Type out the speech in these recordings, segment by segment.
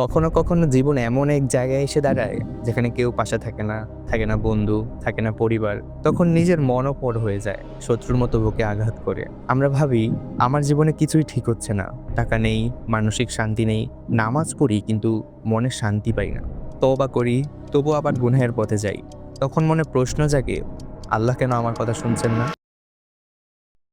কখনো কখনো জীবন এমন এক জায়গায় এসে দাঁড়ায় যেখানে কেউ পাশে থাকে না থাকে না বন্ধু, থাকে না পরিবার। তখন নিজের মনও পর হয়ে যায়, শত্রুর মতো বুকে আঘাত করে। আমরা ভাবি, আমার জীবনে কিছুই ঠিক হচ্ছে না। টাকা নেই, মানসিক শান্তি নেই, নামাজ পড়ি কিন্তু মনে শান্তি পাই না। তওবা করি তবু আবার গুনহের পথে যাই। তখন মনে প্রশ্ন জাগে, আল্লাহ কেন আমার কথা শুনছেন না?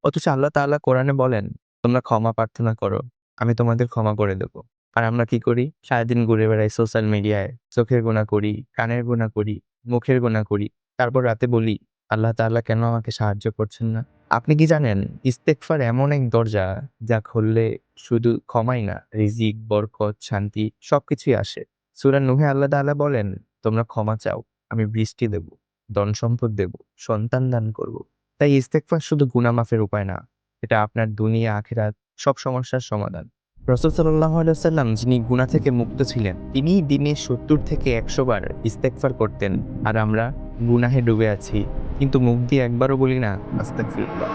অথচ আল্লাহ তাআলা কোরআনে বলেন, তোমরা ক্ষমা প্রার্থনা করো, আমি তোমাদের ক্ষমা করে দেবো। আর আমরা কি করি? সারাদিন ঘুরে বেড়াই সোশ্যাল মিডিয়ায় চোখের গোনা করি, কানের গোনা করি, মুখের গোনা করি। তারপর রাতে বলি, আল্লাহ তাআলা কেন আমাকে সাহায্য করছেন না? আপনি কি জানেন ইস্তেকফার এমন এক দরজা যা খুললে শুধু ক্ষমাই না, রিজিক, বরকত, শান্তি সবকিছুই আসে। সূরা নুহে আল্লাহ তাআলা বলেন, তোমরা ক্ষমা চাও, আমি বৃষ্টি দেব, ধন সম্পদ দেব, সন্তান দান করব। তাই ইস্তেকফার শুধু গুনাহ মাফের উপায় না, এটা আপনার দুনিয়া, আখিরাত সব সমস্যার সমাধান। সাল্লাহ সাল্লাম যিনি গুণা থেকে মুক্ত ছিলেন তিনি দিনে সত্তর থেকে একশো বার ইস্তেকফার করতেন। আর আমরা গুনাহে ডুবে আছি, কিন্তু মুখ দিয়ে একবারও বলি না আস্তাকফিরুল্লাহ